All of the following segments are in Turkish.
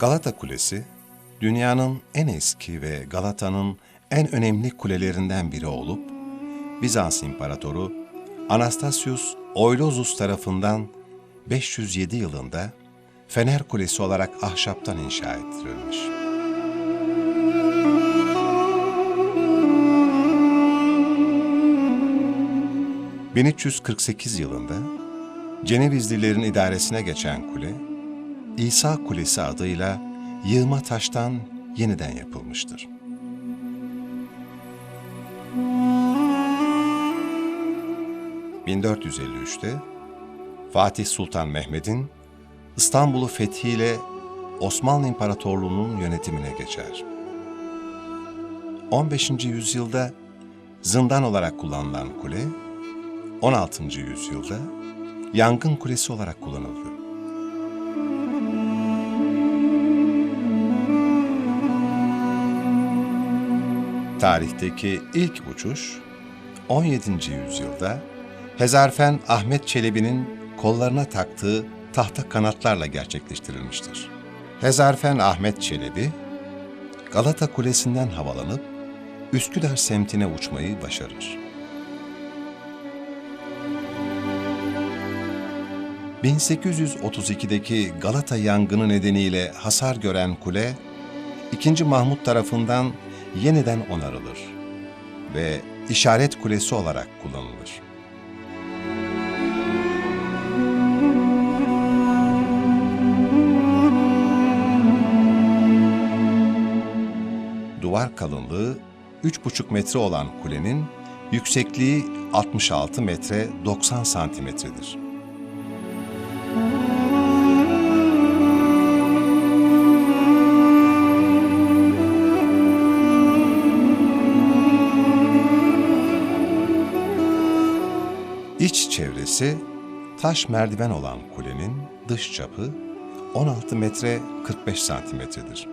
Galata Kulesi, dünyanın en eski ve Galata'nın en önemli kulelerinden biri olup, Bizans İmparatoru Anastasius Oilozus tarafından 507 yılında Fener Kulesi olarak ahşaptan inşa ettirilmiş. ...1348 yılında Cenevizlilerin idaresine geçen kule, İsa Kulesi adıyla yığma taştan yeniden yapılmıştır. ...1453'te Fatih Sultan Mehmet'in İstanbul'u fethiyle Osmanlı İmparatorluğu'nun yönetimine geçer. 15. yüzyılda zindan olarak kullanılan kule, 16. yüzyılda yangın kulesi olarak kullanıldı. Tarihteki ilk uçuş 17. yüzyılda Hezarfen Ahmet Çelebi'nin kollarına taktığı tahta kanatlarla gerçekleştirilmiştir. Hezarfen Ahmet Çelebi, Galata Kulesi'nden havalanıp Üsküdar semtine uçmayı başarır. 1832'deki Galata yangını nedeniyle hasar gören kule, 2. Mahmut tarafından yeniden onarılır ve işaret kulesi olarak kullanılır. Duvar kalınlığı 3,5 metre olan kulenin yüksekliği 66 metre 90 santimetredir. İç çevresi taş merdiven olan kulenin dış çapı 16 metre 45 santimetredir.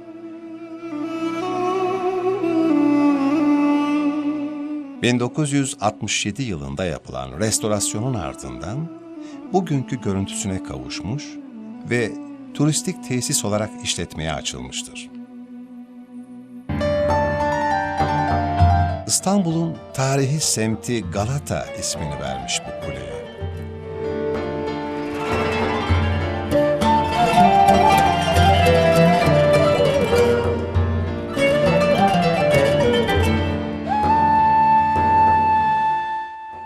...1967 yılında yapılan restorasyonun ardından... ...bugünkü görüntüsüne kavuşmuş... ...ve turistik tesis olarak işletmeye açılmıştır. İstanbul'un tarihi semti Galata ismini vermiş bu kuleye.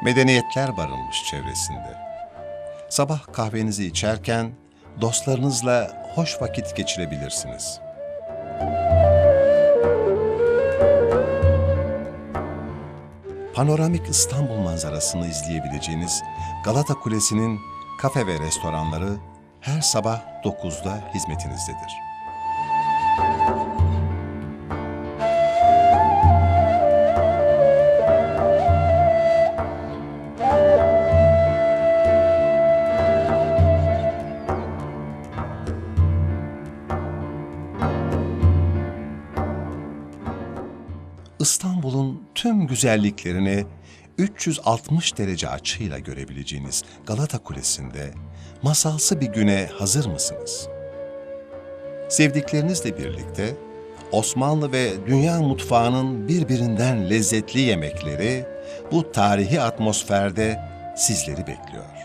Medeniyetler barınmış çevresinde. Sabah kahvenizi içerken dostlarınızla hoş vakit geçirebilirsiniz. Panoramik İstanbul manzarasını izleyebileceğiniz Galata Kulesi'nin kafe ve restoranları her sabah 9'da hizmetinizdedir. Tüm güzelliklerini 360 derece açıyla görebileceğiniz Galata Kulesi'nde masalsı bir güne hazır mısınız? Sevdiklerinizle birlikte Osmanlı ve dünya mutfağının birbirinden lezzetli yemekleri bu tarihi atmosferde sizleri bekliyor.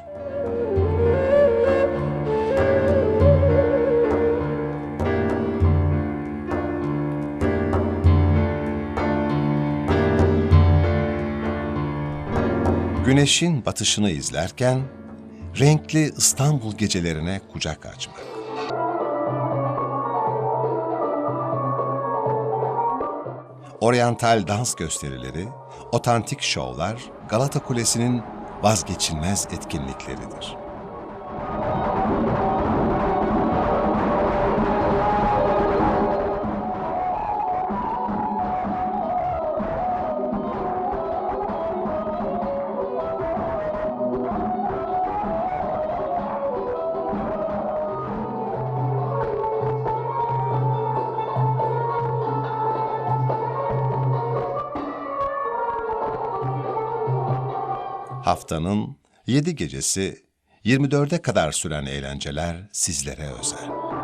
Güneşin batışını izlerken renkli İstanbul gecelerine kucak açmak. Oryantal dans gösterileri, otantik şovlar Galata Kulesi'nin vazgeçilmez etkinlikleridir. Haftanın 7 gecesi 24'e kadar süren eğlenceler sizlere özel.